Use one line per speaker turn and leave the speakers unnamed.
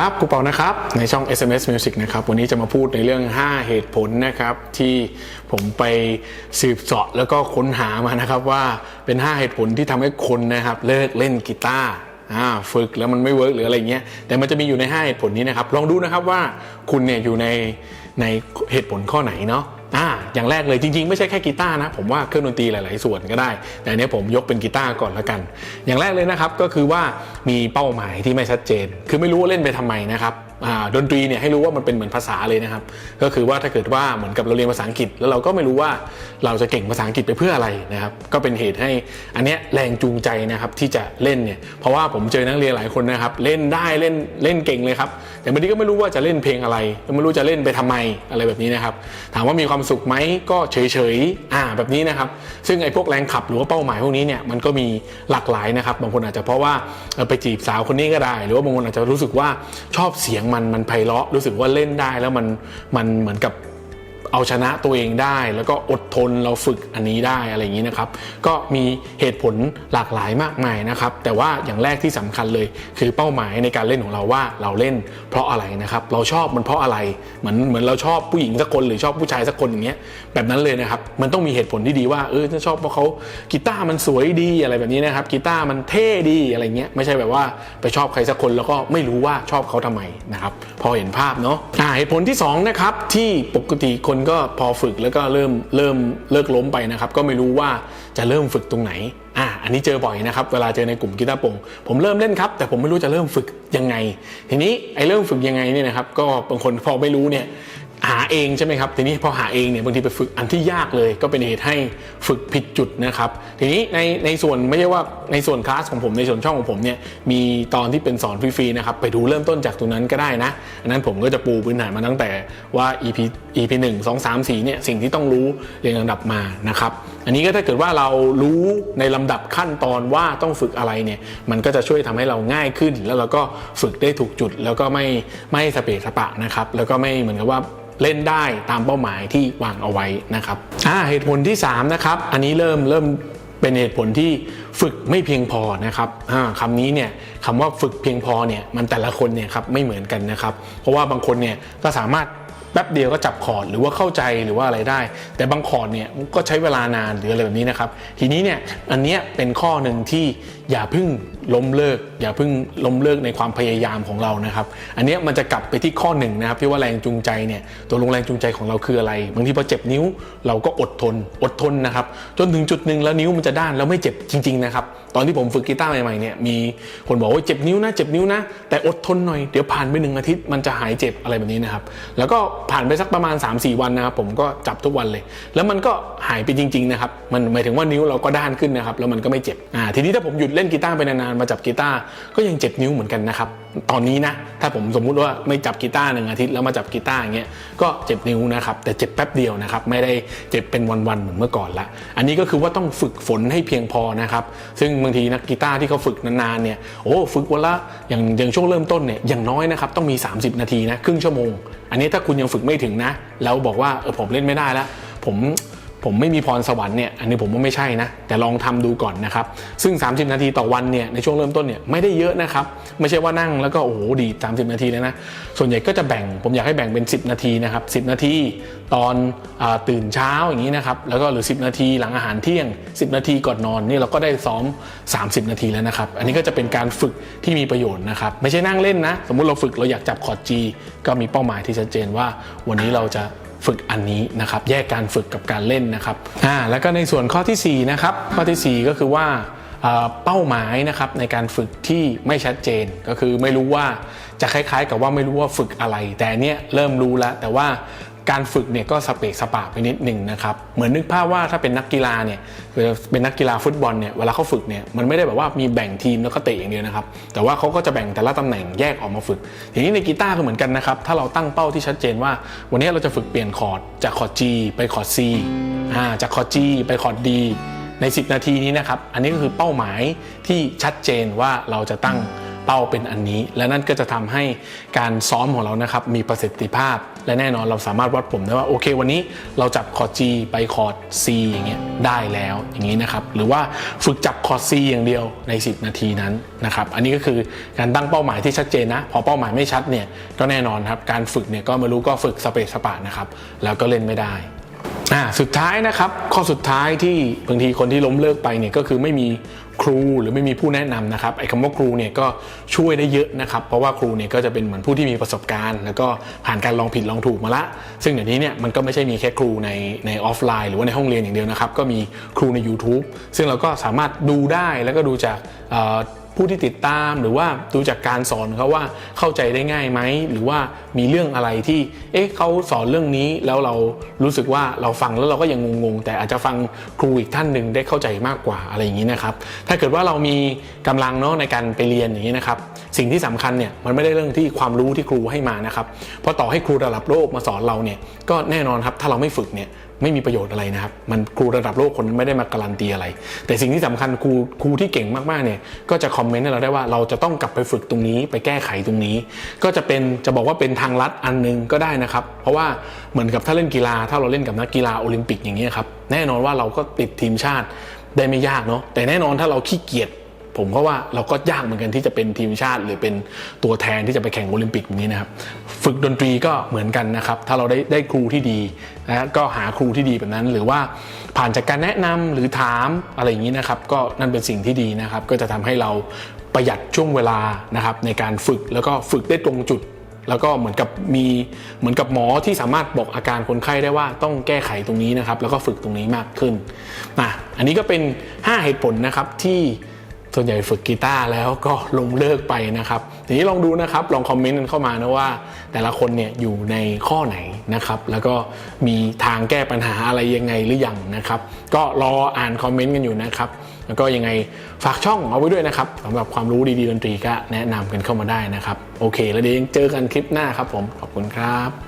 ครับกูเปานะครับในช่อง SMS Music นะครับวันนี้จะมาพูดในเรื่อง 5 เหตุผลนะครับที่ผมไปสืบเสาะแล้วก็ค้นหามานะครับว่าเป็น 5 เหตุผลที่ทำให้คนนะครับเลิกเล่นกีตาร์ฝึกแล้วมันไม่เวิร์กหรืออะไรเงี้ยแต่มันจะมีอยู่ใน 5 เหตุผลนี้นะครับลองดูนะครับว่าคุณเนี่ยอยู่ในในเหตุผลข้อไหนเนาะ อย่างแรกเลยจริงๆ ไม่ใช่แค่กีตาร์นะ ผมว่าเครื่องดนตรีหลายๆ ส่วนก็ได้ แต่อันเนี้ยผมยกเป็นกีตาร์ก่อนละกัน อย่างแรกเลยนะครับก็คือว่ามีเป้าหมายที่ไม่ชัดเจน คือไม่รู้ว่าเล่นไปทำไมนะครับ ดนตรีเนี่ยให้รู้ว่ามันเป็นเหมือนภาษาเลยนะครับ ก็คือว่าถ้าเกิดว่าเหมือนกับเราเรียนภาษาอังกฤษ แล้วเราก็ไม่รู้ว่าเราจะเก่งภาษาอังกฤษไปเพื่ออะไรนะครับ ก็เป็นเหตุให้อันเนี้ยแรงจูงใจนะครับที่จะเล่นเนี่ยเพราะว่าผมเจอนักเรียนหลายคนนะครับ เล่นได้เล่นเล่นเก่งเลยครับแต่บางทีก็ไม่รู้ว่าจะเล่นเพลงอะไรไม่รู้จะเล่นไปทำไมอะไรแบบนี้นะครับ ถามว่ามีความสุขไหมก็เฉยๆอ่าแบบนี้นะครับ ซึ่งไอ้พวกแรงขับหรือว่าเป้าหมายพวกนี้เนี่ยมันก็มีหลากหลายนะครับ บางคนอาจจะเพราะว่าไปจีบสาวคนนี้ก็ได้ หรือว่าบางคนอาจจะรู้สึกว่าชอบเสียงมันมันไพเราะรู้สึกว่าเล่นได้แล้วมันมันเหมือนกับ เอาชนะตัวเองได้ แล้วก็อดทนเราฝึกอันนี้ได้อะไรอย่างนี้นะครับ ก็มีเหตุผลหลากหลายมากมายนะครับ แต่ว่าอย่างแรกที่สำคัญเลย คือเป้าหมายในการเล่นของเราว่าเราเล่นเพราะอะไรนะครับ เราชอบมันเพราะอะไรเหมือนเหมือนเราชอบผู้หญิงสักคนหรือชอบผู้ชายสักคนอย่างเงี้ยแบบนั้นเลยนะครับ มันต้องมีเหตุผลที่ดีว่าเออจะชอบเพราะเขากีตาร์มันสวยดีอะไรแบบนี้นะครับกีตาร์มันเท่ดีอะไรเงี้ยไม่ใช่แบบว่าไปชอบใครสักคนแล้วก็ไม่รู้ว่าชอบเขาทำไมนะครับพอเห็นภาพเนาะเหตุผลที่สองนะครับที่ปกติคนก็พอฝึกแล้วก็เริ่มเริ่มเลิกล้มไปนะครับ ก็ไม่รู้ว่าจะเริ่มฝึกตรงไหนอ่าอันนี้เจอบ่อยนะครับ เวลาเจอในกลุ่มกีตาร์ปงผมเริ่มเล่นครับ แต่ผมไม่รู้จะเริ่มฝึกยังไง ทีนี้ไอ้เริ่มฝึกยังไงเนี่ยนะครับ ก็บางคนพอไม่รู้เนี่ย หาเองใช่ไหมครับทีนี้พอหาเองเนี่ยบางทีไปฝึกอันที่ยากเลย ก็เป็นเหตุให้ฝึกผิดจุดนะครับ ทีนี้ในในส่วนไม่ใช่ว่าในส่วนคลาสของผมในส่วนช่องของผมเนี่ยมีตอนที่เป็นสอนฟรีๆนะครับไปดูเริ่มต้นจากตรงนั้นก็ได้นะอันนั้นผมก็จะปูพื้นฐานมาตั้งแต่ว่า EP EP 1 2 3 4เนี่ยสิ่งที่ต้องรู้เรียงลำดับมานะครับอันนี้ก็ถ้าเกิดว่าเรารู้ในลำดับขั้นตอนว่าต้องฝึกอะไรเนี่ยมันก็จะช่วยทำให้เราง่ายขึ้น แล้วเราก็ฝึกได้ถูกจุด แล้วก็ไม่ไม่สเปะสปะนะครับแล้วก็ไม่เหมือนกับว่าเล่นได้ตามเป้าหมายที่วางเอาไว้นะครับอ่าเหตุผลที่3นะครับอันนี้เริ่มเริ่มเป็นเหตุผลที่ฝึกไม่เพียงพอนะครับอ่าคำนี้เนี่ยคำว่าฝึกเพียงพอเนี่ยมันแต่ละคนเนี่ยครับไม่เหมือนกันนะครับ เพราะว่าบางคนเนี่ยก็สามารถแป๊บเดียวก็จับคอร์ดหรือว่าเข้าใจหรือว่าอะไรได้ แต่บางคอร์ดเนี่ยก็ใช้เวลานานหรืออะไรแบบนี้นะครับ ทีนี้เนี่ยอันเนี้ยเป็นข้อหนึ่งที่อย่าพิ่งล้มเลิก อย่าเพิ่งล้มเลิกในความพยายามของเรานะครับ อันนี้มันจะกลับไปที่ข้อหนึ่งนะครับที่ว่าแรงจูงใจเนี่ยตัวลงแรงจูงใจของเราคืออะไรบางทีพอเจ็บนิ้วเราก็อดทน อดทนนะครับ จนถึงจุดหนึ่งแล้วนิ้วมันจะด้านแล้วไม่เจ็บจริงๆนะครับตอนที่ผมฝึกกีตาร์ใหม่ๆเนี่ยมีคนบอกว่าเจ็บนิ้วนะเจ็บนิ้วนะ แต่อดทนหน่อยเดี๋ยวผ่านไปหนึ่งอาทิตย์มันจะหายเจ็บอะไรแบบนี้นะครับแล้วก็ผ่านไปสักประมาณ 3-4 วันนะครับผมก็จับทุกวันเลย แล้วมันก็หายไปจริงๆนะครับมันหมายถึงว่านิ้วเราก็ด้านขึ้นนะครับแล้วมันก็ไม่เจ็บอ่าทีนี้ถ้าผมหยุดเล่นกีตาร์ไปนานๆมาจับกีตาร์ก็ยังเจ็บนิ้วเหมือนกันนะครับ ตอนนี้นะ ถ้าผมสมมุติว่าไม่จับกีตาร์หนึ่งอาทิตย์แล้วมาจับกีตาร์อย่างเงี้ยก็เจ็บนิ้วนะครับ แต่เจ็บแป๊บเดียวนะครับ ไม่ได้เจ็บเป็นวันๆเหมือนเมื่อก่อนละอันนี้ก็คือว่าต้องฝึกฝนให้เพียงพอนะครับ ซึ่งบางทีนักกีตาร์ที่เขาฝึกนานๆเนี่ยโอ้ฝึกวันละอย่างอย่างช่วงเริ่มต้นเนี่ยอย่างน้อยนะครับต้องมี 30 นาทีนะครึ่งชั่วโมง อันนี้ถ้าคุณยังฝึกไม่ถึงนะ แล้วบอกว่าเออผมเล่นไม่ได้แล้วผม ผมไม่มีพรสวรรค์เนี่ยอันนี้ผมว่าไม่ใช่นะ แต่ลองทำดูก่อนนะครับซึ่ง 30 นาทีต่อวันเนี่ยในช่วงเริ่มต้นเนี่ยไม่ได้เยอะนะครับไม่ใช่ว่านั่งแล้วก็โอ้โหดี 30 นาทีเลยนะส่วนใหญ่ก็จะแบ่งผมอยากให้แบ่งเป็น 10 นาทีนะครับ10 นาทีตอนอตื่นเช้าอย่างนี้นะครับแล้วก็หรือ 10 นาทีหลังอาหารเที่ยง 10 นาทีก่อนนอนนี่เราก็ได้ซ้อม 30 นาทีแล้วนะครับอันนี้ก็จะเป็นการฝึกที่มีประโยชน์นะครับไม่ใช่นั่งเล่นนะ สมมุติเราฝึกเราอยากจับคอร์ด G ก็มีเป้าหมายที่ชัดเจนว่า วันนี้เราจะ ฝึกอันนี้นะครับ แยกการฝึกกับการเล่นนะครับอ่าแล้วก็ในส่วนข้อทีสี่4นะครับข้อทีสี่ 4 ก็คือว่าเป้าหมายนะครับในการฝึกที่ไม่ชัดเจนก็คือไม่รู้ว่าจะคล้ายๆ กับว่าไม่รู้ว่าฝึกอะไร แต่เนี้ยเริ่มรู้แล้วแต่ว่า การฝึกเนี่ยก็สเปกสปาไปนิดหนึ่งนะครับเหมือนนึกภาพว่าถ้าเป็นนักกีฬาเนี่ยเป็นนักกีฬาฟุตบอลเนี่ยเวลาเขาฝึกเนี่ยมันไม่ได้แบบว่ามีแบ่งทีมแล้วก็เตะอย่างเดียวนะครับแต่ว่าเขาก็จะแบ่งแต่ละตำแหน่งแยกออกมาฝึกทีนี้ในกีตาร์ก็เหมือนกันนะครับถ้าเราตั้งเป้าที่ชัดเจนว่า วันนี้เราจะฝึกเปลี่ยนคอร์ดจากคอร์ด G ไปคอร์ด C อ่าจากคอร์ด G ไปคอร์ด D ใน 10 นาทีนี้นะครับอันนี้ก็คือเป้าหมายที่ชัดเจนว่าเราจะตั้ง เป้าเป็นอันนี้ และนั่นก็จะทำให้การซ้อมของเรานะครับมีประสิทธิภาพ และแน่นอนเราสามารถวัดผลได้ว่าโอเค วันนี้เราจับคอร์ด G ไปคอร์ด C อย่างเงี้ยได้แล้วอย่างนี้นะครับหรือว่าฝึกจับคอร์ด C อย่างเดียวใน 10 นาทีนั้นนะครับอันนี้ก็คือการตั้งเป้าหมายที่ชัดเจนนะ พอเป้าหมายไม่ชัดเนี่ยก็แน่นอนครับการฝึกเนี่ยก็ไม่รู้ก็ฝึกสเปซสปะนะครับแล้วก็เล่นไม่ได้ อ่าสุดท้ายนะครับ ข้อสุดท้ายที่บางทีคนที่ล้มเลิกไปเนี่ยก็คือไม่มีครูหรือไม่มีผู้แนะนำนะครับไอ้คำว่าครูเนี่ยก็ช่วยได้เยอะนะครับ เพราะว่าครูเนี่ยก็จะเป็นเหมือนผู้ที่มีประสบการณ์ แล้วก็ผ่านการลองผิดลองถูกมาละ ซึ่งเดี๋ยวนี้เนี่ยมันก็ไม่ใช่มีแค่ครูในในออฟไลน์ หรือว่าในห้องเรียนอย่างเดียวนะครับ ก็มีครูใน YouTube ซึ่งเราก็สามารถดูได้แล้วก็ดูจากเอ่อ ผู้ที่ติดตามหรือว่าดูจากการสอนเขาว่าเข้าใจได้ง่ายไหมหรือว่ามีเรื่องอะไรที่ เอ๊ะเขาสอนเรื่องนี้แล้วเรารู้สึกว่าเราฟังแล้วเราก็ยังงงๆ แต่อาจจะฟังครูอีกท่านหนึ่งได้เข้าใจมากกว่าอะไรอย่างนี้นะครับ ถ้าเกิดว่าเรามีกำลังเนาะในการไปเรียนอย่างนี้นะครับ สิ่งที่สำคัญเนี่ยมันไม่ได้เรื่องที่ความรู้ที่ครูให้มานะครับเพราะต่อให้ครูระดับโลกมาสอนเราเนี่ยก็แน่นอนครับถ้าเราไม่ฝึกเนี่ยไม่มีประโยชน์อะไรนะครับ มันครูระดับโลกคนนั้นไม่ได้มาการันตีอะไร แต่สิ่งที่สำคัญครูครูที่เก่งมากๆเนี่ยก็จะคอมเมนต์ให้เราได้ว่าเราจะต้องกลับไปฝึกตรงนี้ ไปแก้ไขตรงนี้ ก็จะเป็นจะบอกว่าเป็นทางลัดอันหนึงก็ได้นะครับ เพราะว่าเหมือนกับถ้าเล่นกีฬา ถ้าเราเล่นกับนักกีฬาโอลิมปิกอย่างนี้ยครับแน่นอนว่าเราก็ติดทีมชาติได้ไม่ยากเนาะแต่แน่นอนถ้าเราขี้เกียจ ผมก็ว่าเราก็ยากเหมือนกันที่จะเป็นทีมชาติ หรือเป็นตัวแทนที่จะไปแข่งโอลิมปิกแบบนี้นะครับ ฝึกดนตรีก็เหมือนกันนะครับ ถ้าเราได้ได้ครูที่ดีนะก็หาครูที่ดีแบบนั้น หรือว่าผ่านจากการแนะนำหรือถามอะไรอย่างนี้นะครับ ก็นั่นเป็นสิ่งที่ดีนะครับ ก็จะทำให้เราประหยัดช่วงเวลานะครับในการฝึกแล้วก็ฝึกได้ตรงจุดแล้วก็เหมือนกับมีเหมือนกับหมอที่สามารถบอกอาการคนไข้ได้ว่าต้องแก้ไขตรงนี้นะครับ แล้วก็ฝึกตรงนี้มากขึ้นนะอันนี้ก็เป็น 5 เหตุผลนะครับที่ ส่วนใหญ่ฝึกกีตาร์แล้วก็ลงเลิกไปนะครับ ทีนี้ลองดูนะครับ ลองคอมเมนต์กันเข้ามานะว่า แต่ละคนเนี่ยอยู่ในข้อไหนนะครับ แล้วก็มีทางแก้ปัญหาอะไรยังไงหรือยังนะครับ ก็รออ่านคอมเมนต์กันอยู่นะครับ แล้วก็ยังไงฝากช่องเอาไว้ด้วยนะครับสำหรับความรู้ดีๆดนตรีก็แนะนำกันเข้ามาได้นะครับ โอเค แล้วเดี๋ยวเจอกันคลิปหน้าครับผม ขอบคุณครับ